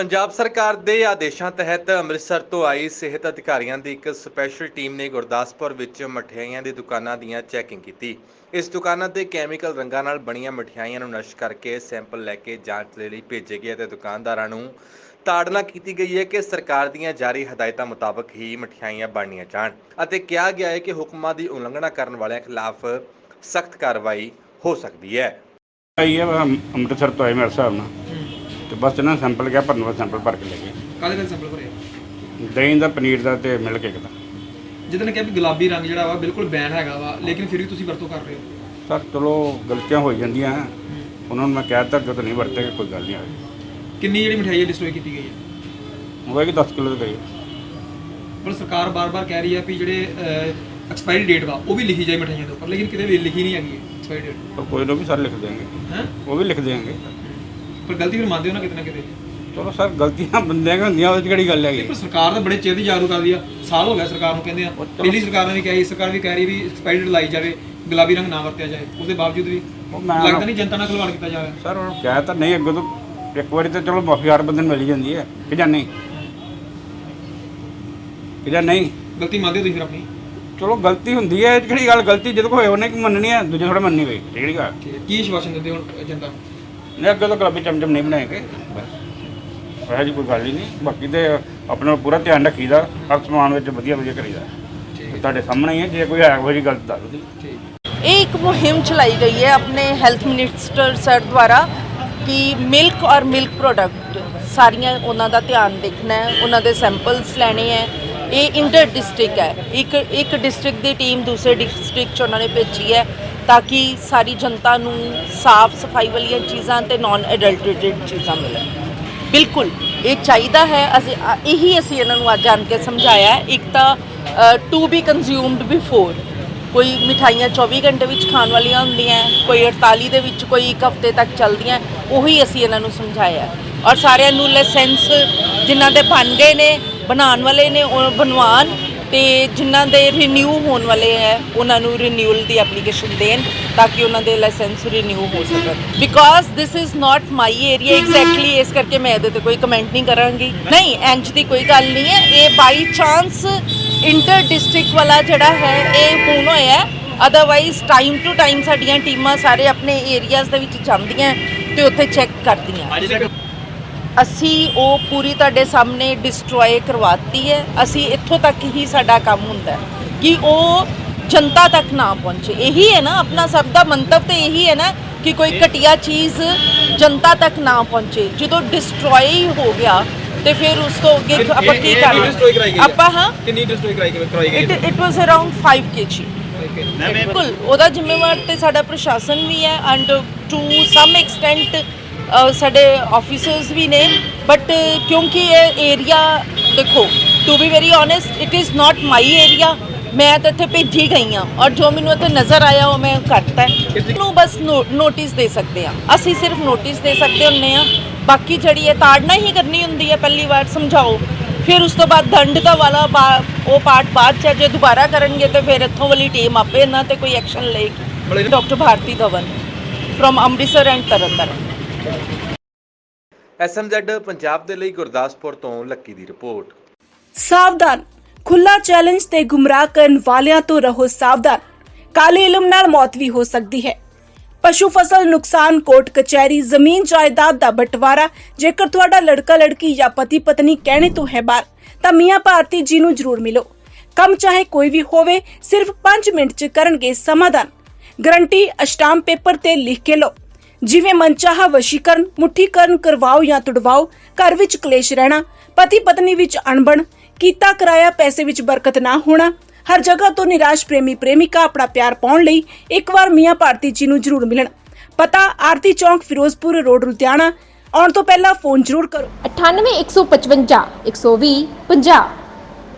ਪੰਜਾਬ ਸਰਕਾਰ ਦੇ ਆਦੇਸ਼ਾਂ ਤਹਿਤ ਅੰਮ੍ਰਿਤਸਰ ਤੋਂ ਆਈ ਸਿਹਤ ਅਧਿਕਾਰੀਆਂ ਦੀ ਇੱਕ ਸਪੈਸ਼ਲ ਟੀਮ ਨੇ ਗੁਰਦਾਸਪੁਰ ਵਿੱਚ ਮਠਿਆਈਆਂ ਦੀ ਦੁਕਾਨਾਂ ਦੀਆਂ ਚੈਕਿੰਗ ਕੀਤੀ। ਇਸ ਦੁਕਾਨਾਂ ਤੇ ਕੈਮੀਕਲ ਰੰਗਾਂ ਨਾਲ ਬਣੀਆਂ ਮਠਿਆਈਆਂ ਨੂੰ ਨਸ਼ਟ ਕਰਕੇ ਸੈਂਪਲ ਲੈ ਕੇ ਜਾਂਚ ਦੇ ਲਈ ਭੇਜੇ ਗਏ ਅਤੇ ਦੁਕਾਨਦਾਰਾਂ ਨੂੰ ਤਾੜਨਾ ਕੀਤੀ ਗਈ ਹੈ ਕਿ ਸਰਕਾਰ ਦੀਆਂ ਜਾਰੀ ਹਦਾਇਤਾਂ ਮੁਤਾਬਕ ਹੀ ਮਠਿਆਈਆਂ ਬਣਨੀਆਂ ਜਾਣ ਅਤੇ ਕਿਹਾ ਗਿਆ ਹੈ ਕਿ ਹੁਕਮਾਂ ਦੀ ਉਲੰਘਣਾ ਕਰਨ ਵਾਲਿਆਂ ਖਿਲਾਫ ਸਖਤ ਕਾਰਵਾਈ ਹੋ ਸਕਦੀ ਹੈ। ਆਈ ਹੈ ਅੰਮ੍ਰਿਤਸਰ ਤੋਂ ਆਏ ਮੇਰੇ ਹਿਸਾਬ ਨਾਲ। ਤੇ ਬਸ ਇਹਨਾਂ ਸੈਂਪਲ ਗਿਆ ਭਰਨ ਵਾਸਤੇ ਸੈਂਪਲ ਭਰ ਕੇ ਲੈ ਗਏ। ਕਾਹਦੇ ਕਾਹਦੇ ਸੈਂਪਲ ਭਰੇ? ਦਹੀਂ ਦਾ ਪਨੀਰ ਦਾ ਤੇ ਮਿਲਕ ਕੇਕ ਦਾ। ਜਿੱਦਾਂ ਨੇ ਕਿਹਾ ਵੀ ਗੁਲਾਬੀ ਰੰਗ ਜਿਹੜਾ ਵਾ ਬਿਲਕੁਲ ਬੈਨ ਹੈਗਾ ਵਾ ਲੇਕਿਨ ਫਿਰ ਵੀ ਤੁਸੀਂ ਵਰਤੋਂ ਕਰ ਰਹੇ ਹੋ? ਸਰ ਚਲੋ ਗਲਤੀਆਂ ਹੋ ਜਾਂਦੀਆਂ। ਉਹਨਾਂ ਨੂੰ ਮੈਂ ਕਹਿ ਦਿੱਤਾ ਜਦੋਂ ਨਹੀਂ ਵਰਤੇਗਾ ਕੋਈ ਗੱਲ ਨਹੀਂ ਆਵੇ ਕਿੰਨੀ ਜਿਹੜੀ ਮਠਿਆਈ ਡਿਸਟਰੋਏ ਕੀਤੀ ਗਈ ਹੈ? ਹੋਏਗੀ 10 ਕਿਲੋ ਦੇ ਕਰੀਬ ਪਰ ਸਰਕਾਰ ਬਾਰ-ਬਾਰ ਕਹਿ ਰਹੀ ਹੈ ਵੀ ਜਿਹੜੇ ਐਕਸਪਾਇਰੀ ਡੇਟ ਵਾ ਉਹ ਵੀ ਲਿਖੀ ਜਾਏ ਮਠਿਆਈਆਂ ਦੇ ਉੱਪਰ ਲੇਕਿਨ ਕਿਤੇ ਵੀ ਲਿਖੀ ਨਹੀਂ ਹੈਗੀ ਐਕਸਪਾਇਰੀ ਡੇਟ ਪਰ ਕੋਈ ਨਾ ਵੀ ਸਰ ਲਿਖ ਦੇਣਗੇ। ਹੈ? ਉਹ ਵੀ ਲਿਖ ਦੇਣਗੇ। ਪਰ ਗਲਤੀ ਫਿਰ ਮੰਨਦੇ ਹੋ ਨਾ ਕਿਤੇ ਨਾ ਕਿਤੇ? ਚਲੋ ਸਰ ਗਲਤੀਆਂ ਬੰਦਿਆਂ ਦੀਆਂ ਹੁੰਦੀਆਂ ਉਹਦੇ 'ਚ ਕਿਹੜੀ ਗੱਲ ਹੈਗੀ? ਪਰ ਸਰਕਾਰ ਤਾਂ ਬੜੇ ਚਿਰ ਦੀ ਜਾਗਰੂਕ ਕਰਦੀ ਆ। ਸਾਲ ਹੋ ਗਿਆ ਸਰਕਾਰ ਨੂੰ ਕਹਿੰਦੇ ਆ। ਪਹਿਲੀ ਸਰਕਾਰ ਨੇ ਵੀ ਕਿਹਾ ਇਸ ਸਰਕਾਰ ਵੀ ਕਹਿ ਰਹੀ ਵੀ ਐਕਸਪਾਇਰੀ ਡੇਟ ਲਾਈ ਜਾਵੇ ਗੁਲਾਬੀ ਰੰਗ ਨਾ ਵਰਤਿਆ ਜਾਏ। ਉਸ ਦੇ ਬਾਵਜੂਦ ਵੀ ਉਹ ਮੈਂ ਲੱਗਦਾ ਨਹੀਂ ਜਨਤਾ ਨਾਲ ਖਿਲਵਾੜ ਕੀਤਾ ਜਾ ਰਿਹਾ ਸਰ ਉਹ ਕਹਿ ਤਾਂ ਨਹੀਂ ਅੱਗੇ ਤੋਂ ਇੱਕ ਵਾਰੀ ਤਾਂ ਚਲੋ ਮਾਫੀ ਹਰ ਬੰਦੇ ਨੂੰ ਮਿਲ ਜਾਂਦੀ ਹੈ ਕਿ ਜਾਂ ਨਹੀਂ? ਕਿ ਜਾਂ ਨਹੀਂ? ਗਲਤੀ ਮੰਨਦੇ ਹੋ ਤੁਸੀਂ ਫਿਰ ਆਪਣੀ? ਚਲੋ ਗਲਤੀ ਹੁੰਦੀ ਹੈ ਇਹ 'ਚ ਕਿਹੜੀ ਗੱਲ? ਗਲਤੀ ਜਦੋਂ ਕੋਈ ਹੋਏ ਉਹਨੇ ਕੀ ਮੰਨਣੀ ਹੈ? ਦੂਜੇ ਥੋੜਾ ਮੰਨਣੀ ਗੱਲ ਠੀਕ ਹੈ। ਕੀ ਵਿਸ਼ਵਾਸਨ ਦਿੰਦੇ ਹੋ ਜਨਤਾ ਨੂੰ? ਨਹੀਂ ਅੱਗੇ ਤੋਂ ਗੁਲਾਬੀ ਚਮਚਮ ਨਹੀਂ ਬਣਾਏਗੇ। ਬਸ ਇਹੋ ਜਿਹੀ ਕੋਈ ਗੱਲ ਹੀ ਨਹੀਂ। ਬਾਕੀ ਤੇ ਆਪਣਾ ਪੂਰਾ ਧਿਆਨ ਰੱਖੀਦਾ ਹਰ ਸਮਾਨ ਵਿੱਚ ਵਧੀਆ ਵਧੀਆ ਕਰੀਦਾ। ਤੁਹਾਡੇ ਸਾਹਮਣੇ ਹੀ ਹੈ ਜੇ ਕੋਈ ਹੈ ਕੋਈ ਗਲਤ ਦੱਸ ਦੀ ਇਹ ਇੱਕ ਮੁਹਿੰਮ ਚਲਾਈ ਗਈ ਹੈ ਆਪਣੇ ਹੈਲਥ ਮਿਨਿਸਟਰ ਸਰ ਦੁਆਰਾ ਕਿ ਮਿਲਕ ਔਰ ਮਿਲਕ ਪ੍ਰੋਡਕਟ ਸਾਰੀਆਂ ਉਹਨਾਂ ਦਾ ਧਿਆਨ ਦੇਖਣਾ ਹੈ ਉਹਨਾਂ ਦੇ ਸੈਂਪਲਸ ਲੈਣੇ ਹੈ। ਇਹ ਇੰਟਰ ਡਿਸਟ੍ਰਿਕਟ ਹੈ। ਇੱਕ ਇੱਕ ਡਿਸਟ੍ਰਿਕਟ ਦੀ ਟੀਮ ਦੂਸਰੇ ਡਿਸਟ੍ਰਿਕਟ ਚ ਉਹਨਾਂ ਨੇ ਭੇਜੀ ਹੈ। ਤਾਂ ਕਿ ਸਾਰੀ ਜਨਤਾ ਨੂੰ ਸਾਫ਼ ਸਫ਼ਾਈ ਵਾਲੀਆਂ ਚੀਜ਼ਾਂ ਤੇ ਨਾਨ ਐਡਲਟਰੇਟਡ ਚੀਜ਼ਾਂ ਮਿਲਣ। ਬਿਲਕੁਲ, ਇਹ ਚਾਹੀਦਾ ਹੈ। ਅਸੀਂ ਇਹੀ ਅਸੀਂ ਇਹਨਾਂ ਨੂੰ ਅੱਜ ਆਣ ਕੇ ਸਮਝਾਇਆ ਇੱਕ ਤਾਂ ਟੂ ਬੀ ਕੰਜ਼ਿਊਮਡ ਬਿਫੋਰ ਕੋਈ ਮਿਠਾਈਆਂ 24 ਘੰਟੇ ਵਿੱਚ ਖਾਣ ਵਾਲੀਆਂ ਹੁੰਦੀਆਂ ਕੋਈ 48 ਦੇ ਵਿੱਚ, ਕੋਈ ਇੱਕ ਹਫ਼ਤੇ ਤੱਕ ਚੱਲਦੀਆਂ ਉਹੀ ਅਸੀਂ ਇਹਨਾਂ ਨੂੰ ਸਮਝਾਇਆ ਔਰ ਸਾਰਿਆਂ ਨੂੰ ਲਾਇਸੈਂਸ ਜਿਨ੍ਹਾਂ ਦੇ ਬਣ ਗਏ ਨੇ, ਬਣਾਉਣ ਵਾਲੇ ਨੇ, ਉਹ ਬਣਵਾਉਣ ਤੇ ਜਿਨ੍ਹਾਂ ਦੇ ਰੀਨਿਊ ਹੋਣ ਵਾਲੇ ਹੈ, ਉਹਨਾਂ ਨੂੰ ਰੀਨਿਊਅਲ ਦੀ ਐਪਲੀਕੇਸ਼ਨ ਦੇਣ ਤਾਂ ਕਿ ਉਹਨਾਂ ਦੇ ਲਾਇਸੈਂਸ ਰੀਨਿਊ ਹੋ ਸਕਣ। Because this is not my area exactly ਇਸ ਕਰਕੇ ਮੈਂ ਇਹਦੇ ਤੇ ਕੋਈ ਕਮੈਂਟ ਨਹੀਂ ਕਰਾਂਗੀ। ਨਹੀਂ, ਇੰਜ ਦੀ ਕੋਈ ਗੱਲ ਨਹੀਂ ਹੈ। ਇਹ ਬਾਈ ਚਾਂਸ ਇੰਟਰ ਡਿਸਟ੍ਰਿਕਟ ਵਾਲਾ ਜਿਹੜਾ ਹੈ, ਇਹ ਹੁਣ ਹੋਇਆ ਅਦਰਵਾਈਜ਼ ਟਾਈਮ ਟੂ ਟਾਈਮ ਸਾਡੀਆਂ ਟੀਮਾਂ ਸਾਰੇ ਆਪਣੇ ਏਰੀਆਜ਼ ਦੇ ਵਿੱਚ ਜਾਂਦੀਆਂ ਤੇ ਉੱਥੇ ਚੈੱਕ ਕਰਦੀਆਂ ਅਸੀਂ ਉਹ ਪੂਰੀ ਤੁਹਾਡੇ ਸਾਹਮਣੇ ਡਿਸਟਰੋਏ ਕਰਵਾਤੀ ਹੈ। ਅਸੀਂ ਇੱਥੋਂ ਤੱਕ ਹੀ ਸਾਡਾ ਕੰਮ ਹੁੰਦਾ ਹੈ ਕਿ ਉਹ ਜਨਤਾ ਤੱਕ ਨਾ ਪਹੁੰਚੇ। ਇਹੀ ਹੈ ਨਾ ਆਪਣਾ ਸਭ ਦਾ ਮੰਤਵ ਤੇ ਇਹੀ ਹੈ ਨਾ ਕਿ ਕੋਈ ਘਟੀਆ ਚੀਜ਼ ਜਨਤਾ ਤੱਕ ਨਾ ਪਹੁੰਚੇ। ਜਦੋਂ ਡਿਸਟਰੋਏ ਹੋ ਗਿਆ ਤੇ ਫਿਰ ਉਸ ਤੋਂ ਅੱਗੇ ਆਪਾਂ ਕੀ ਹੈ? ਆਪਾਂ ਹਾਂ? ਕਿੰਨੀ ਡਿਸਟਰੋਏ ਕਰਾਈ ਕਰਾਈ ਗਈ it it was around 5 kg ਬਿਲਕੁਲ। ਉਹਦਾ ਜ਼ਿੰਮੇਵਾਰ ਤੇ ਸਾਡਾ ਪ੍ਰਸ਼ਾਸਨ ਵੀ ਹੈ ਐਂਡ ਟੂ ਸਮ ਐਕਸਟੈਂਟ ਸਾਡੇ ਆਫੀਸਰਸ ਵੀ ਨੇ ਬਟ ਕਿਉਂਕਿ ਇਹ ਏਰੀਆ ਦੇਖੋ to be very honest it is not my area ਮੈਂ ਤਾਂ ਇੱਥੇ ਭੇਜੀ ਗਈ ਹਾਂ ਔਰ ਜੋ ਮੈਨੂੰ ਇੱਥੇ ਨਜ਼ਰ ਆਇਆ ਉਹ ਮੈਂ ਕਰਤਾ ਨੂੰ ਬਸ ਨੋਟਿਸ ਦੇ ਸਕਦੇ ਆ ਅਸੀਂ ਸਿਰਫ ਨੋਟਿਸ ਦੇ ਸਕਦੇ ਹੁੰਨੇ ਆ ਬਾਕੀ ਜਿਹੜੀ ਹੈ ਤਾੜਨਾ ਹੀ ਕਰਨੀ ਹੁੰਦੀ ਹੈ ਪਹਿਲੀ ਵਾਰ ਸਮਝਾਓ। ਫਿਰ ਉਸ ਤੋਂ ਬਾਅਦ ਦੰਡ ਦਾ ਵਾਲਾ ਉਹ ਪਾਰਟ ਬਾਅਦ ਚ। ਜੇ ਦੁਬਾਰਾ ਕਰਨਗੇ ਤੇ ਫਿਰ ਇੱਥੋਂ ਵਾਲੀ ਟੀਮ ਆਪੇ ਇਹਨਾਂ ਤੇ ਕੋਈ ਐਕਸ਼ਨ ਲਏਗੀ। Doctor Bharti Dhawan from Amritsar and Tarn Taran. SMZ Punjab ਦੇ ਲਈ ਗੁਰਦਾਸਪੁਰ ਤੋਂ ਲੱਕੀ ਦੀ ਰਿਪੋਰਟ। ਸਾਵਧਾਨ। ਖੁੱਲਾ ਚੈਲੰਜ ਤੇ ਗੁੰਮਰਾਹ ਕਰਨ ਵਾਲਿਆਂ ਤੋਂ ਰਹੋ ਸਾਵਧਾਨ। ਕਾਲੇ ਇਲਮ ਨਾਲ ਮੌਤ ਵੀ ਹੋ ਸਕਦੀ ਹੈ। ਪਸ਼ੂ ਫਸਲ ਨੁਕਸਾਨ ਕੋਰਟ ਕਚਹਿਰੀ ਜ਼ਮੀਨ ਜਾਇਦਾਦ ਦਾ ਬਟਵਾਰਾ। ਜੇਕਰ ਤੁਹਾਡਾ ਲੜਕਾ, ਲੜਕੀ ਜਾਂ ਪਤੀ, ਪਤਨੀ ਕਹਿਣੇ ਤੋਂ ਹੈ ਬਾਹਰ, ਤਾਂ ਮੀਆਂ ਭਾਰਤੀ ਜੀ ਨੂੰ ਜ਼ਰੂਰ ਮਿਲੋ। ਕੰਮ ਚਾਹੇ ਕੋਈ ਵੀ ਹੋਵੇ, ਸਿਰਫ 5 ਮਿੰਟ ਚ ਕਰਨਗੇ ਸਮਾਧਾਨ। ਗਰੰਟੀ ਅਸ਼ਟਾਮ ਪੇਪਰ ਤੇ ਲਿਖ ਕੇ ਲਓ। ਜਿਵੇਂ ਮਨਚਾਹਾ, ਵਸ਼ੀਕਰਨ, ਮੁੱਠੀਕਰਨ ਕਰਵਾਓ ਜਾਂ ਤੁੜਵਾਓ, ਘਰ ਵਿੱਚ ਕਲੇਸ਼ ਰਹਿਣਾ ਪਤੀ ਪਤਨੀ ਵਿੱਚ ਅਣਬਣ, ਕੀਤਾ ਕਰਾਇਆ ਪੈਸੇ ਵਿੱਚ ਬਰਕਤ ਨਾ ਹੋਣਾ, ਹਰ ਜਗ੍ਹਾ ਤੋਂ ਨਿਰਾਸ਼ ਪ੍ਰੇਮੀ ਪ੍ਰੇਮਿਕਾ ਆਪਣਾ ਪਿਆਰ ਪਾਉਣ ਲਈ ਇੱਕ ਵਾਰ ਮੀਆਂ ਭਾਰਤੀ ਜੀ ਨੂੰ ਜ਼ਰੂਰ ਮਿਲਣ। ਪਤਾ, ਆਰਤੀ ਚੌਂਕ, ਫਿਰੋਜ਼ਪੁਰ, ਰੋਡ, ਲੁਧਿਆਣਾ। ਆਉਣ ਤੋਂ ਪਹਿਲਾਂ ਫੋਨ ਜ਼ਰੂਰ ਕਰੋ। 98 155 120 50